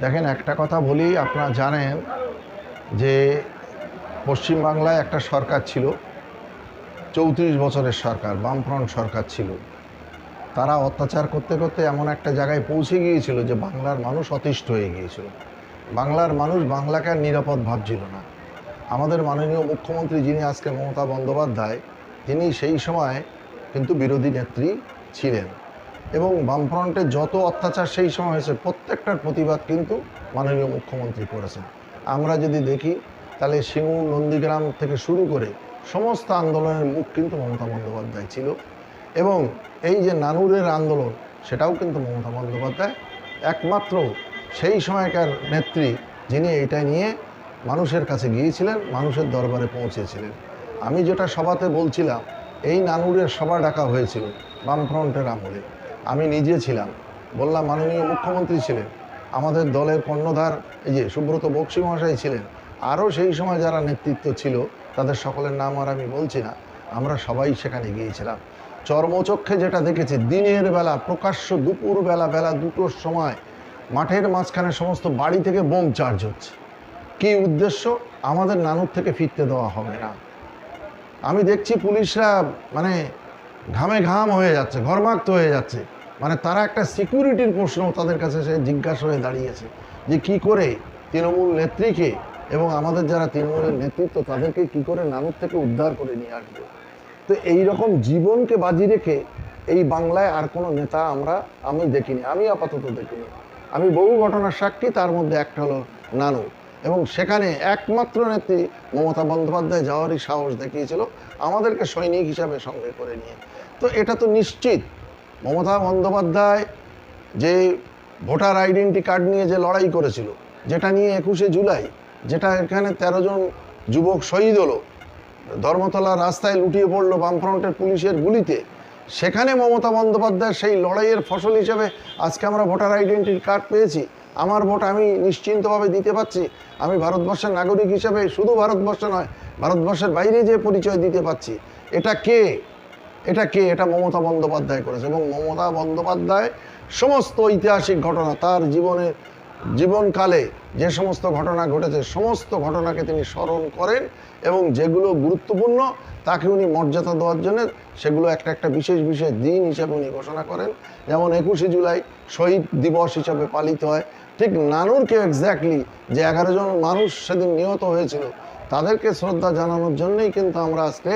দেখেন, একটা কথা বলি আপনারা জানেন যে পশ্চিমবাংলায় একটা সরকার ছিল, চৌত্রিশ বছরের সরকার, বামফ্রন্ট সরকার ছিল। তারা অত্যাচার করতে করতে এমন একটা জায়গায় পৌঁছে গিয়েছিল যে বাংলার মানুষ অতিষ্ঠ হয়ে গিয়েছিল। বাংলার মানুষ বাংলাকে আর নিরাপদ ভাবছিল না। আমাদের মাননীয় মুখ্যমন্ত্রী যিনি আজকে মমতা বন্দ্যোপাধ্যায়, তিনি সেই সময় কিন্তু বিরোধী নেত্রী ছিলেন। এবং বামফ্রন্টের যত অত্যাচার সেই সময় হয়েছে, প্রত্যেকটার প্রতিবাদ কিন্তু মাননীয় মুখ্যমন্ত্রী করেছেন। আমরা যদি দেখি, তাহলে সিঙ্গুর নন্দীগ্রাম থেকে শুরু করে সমস্ত আন্দোলনের মুখ কিন্তু মমতা বন্দ্যোপাধ্যায় ছিল। এবং এই যে নানুরের আন্দোলন, সেটাও কিন্তু মমতা বন্দ্যোপাধ্যায় একমাত্র সেই সময়কার নেত্রী যিনি এটা নিয়ে মানুষের কাছে গিয়েছিলেন, মানুষের দরবারে পৌঁছেছিলেন। আমি যেটা সভাতে বলছিলাম, এই নানুরের সভা ডাকা হয়েছিল বামফ্রন্টের আমলে। আমি নিজে ছিলাম। বললাম, মাননীয় মুখ্যমন্ত্রী ছিলেন, আমাদের দলের কর্ণধার, এই যে সুব্রত বক্সি মহাশয় ছিলেন, আরও সেই সময় যারা নেতৃত্ব ছিল, তাদের সকলের নাম আর আমি বলছি না, আমরা সবাই সেখানে গিয়েছিলাম। চর্মচক্ষে যেটা দেখেছি, দিনের বেলা, প্রকাশ্য দুপুর বেলা বেলা দুটোর সময়, মাঠের মাঝখানে সমস্ত বাড়ি থেকে বোম চার্জ হচ্ছে। কী উদ্দেশ্য? আমাদের নানুর থেকে ফিরতে দেওয়া হবে না। আমি দেখছি পুলিশরা মানে ঘামে ঘাম হয়ে যাচ্ছে ঘরমাক্ত হয়ে যাচ্ছে। মানে তারা একটা সিকিউরিটির প্রশ্ন তাদের কাছে সে জিজ্ঞাসা হয়ে দাঁড়িয়েছে যে কি করে তৃণমূল নেত্রীকে এবং আমাদের যারা তৃণমূলের নেতৃত্ব তাদেরকে কি করে নানুর থেকে উদ্ধার করে নিয়ে আসবে। তো এই রকম জীবনকে বাজি রেখে এই বাংলায় আর কোনো নেতা আমরা, আমি দেখিনি, আমি আপাতত দেখিনি। আমি বহু ঘটনার সাক্ষী, তার মধ্যে একটা হলো নানু। এবং সেখানে একমাত্র নেত্রী মমতা বন্দ্যোপাধ্যায় যাওয়ারই সাহস দেখিয়েছিল, আমাদেরকে সৈনিক হিসাবে সঙ্গে করে নিয়ে। এটা তো নিশ্চিত। মমতা বন্দ্যোপাধ্যায় যে ভোটার আইডেন্টি কার্ড নিয়ে যে লড়াই করেছিল, যেটা নিয়ে একুশে জুলাই, যেটা এখানে তেরো জন যুবক শহীদ হলো ধর্মতলা রাস্তায় লুটিয়ে পড়ল বামফ্রন্টের পুলিশের গুলিতে, সেখানে মমতা বন্দ্যোপাধ্যায়ের সেই লড়াইয়ের ফসল হিসেবে আজকে আমরা ভোটার আইডেন্টি কার্ড পেয়েছি। আমার ভোট আমি নিশ্চিন্তভাবে দিতে পারছি। আমি ভারতবর্ষের নাগরিক হিসেবে শুধু ভারতবর্ষ নয়, ভারতবর্ষের বাইরে যে পরিচয় দিতে পারছি, এটা কে? এটা কে? এটা মমতা বন্দ্যোপাধ্যায় করেছে। এবং মমতা বন্দ্যোপাধ্যায় সমস্ত ঐতিহাসিক ঘটনা, তার জীবনের জীবনকালে যে সমস্ত ঘটনা ঘটেছে, সমস্ত ঘটনাকে তিনি স্মরণ করেন এবং যেগুলো গুরুত্বপূর্ণ, তাকে উনি মর্যাদা দেওয়ার জন্য সেগুলো একটা একটা বিশেষ বিশেষ দিন হিসাবে উনি ঘোষণা করেন। যেমন একুশে জুলাই শহীদ দিবস হিসাবে পালিত হয়। ঠিক নানুরকে এক্স্যাক্টলি যে এগারো জন মানুষ সেদিন নিহত হয়েছিল তাদেরকে শ্রদ্ধা জানানোর জন্যই কিন্তু আমরা আজকে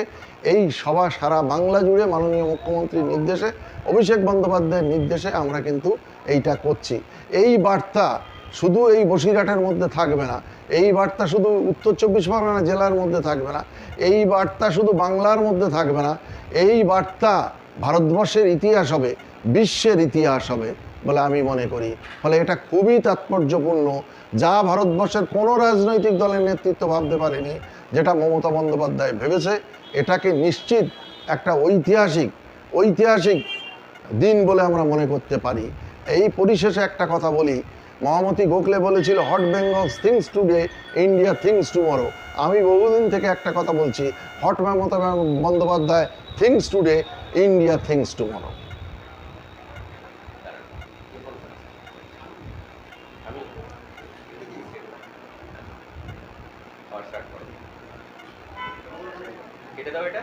এই সভা সারা বাংলা জুড়ে মাননীয় মুখ্যমন্ত্রীর নির্দেশে, অভিষেক বন্দ্যোপাধ্যায়ের নির্দেশে আমরা কিন্তু এইটা করছি। এই বার্তা শুধু এই বসিরহাটের মধ্যে থাকবে না, এই বার্তা শুধু উত্তর চব্বিশ পরগনা জেলার মধ্যে থাকবে না, এই বার্তা শুধু বাংলার মধ্যে থাকবে না, এই বার্তা ভারতবর্ষের ইতিহাস হবে, বিশ্বের ইতিহাস হবে। বলে আমি মনে করি। ফলে এটা খুবই তাৎপর্যপূর্ণ। যা ভারতবর্ষের কোনো রাজনৈতিক দলের নেতৃত্ব ভাবতে পারেনি, যেটা মমতা বন্দ্যোপাধ্যায় ভেবেছে, এটাকে নিশ্চিত একটা ঐতিহাসিক ঐতিহাসিক দিন বলে আমরা মনে করতে পারি। এই পরিশেষে একটা কথা বলি। মহামতি গোখলে বলেছিল what Bengal thinks today India thinks tomorrow আমি বহুদিন থেকে একটা কথা বলছি what Mamata Bandyopadhyay thinks today India thinks tomorrow হ্যাঁ, কেটে দাও এটা।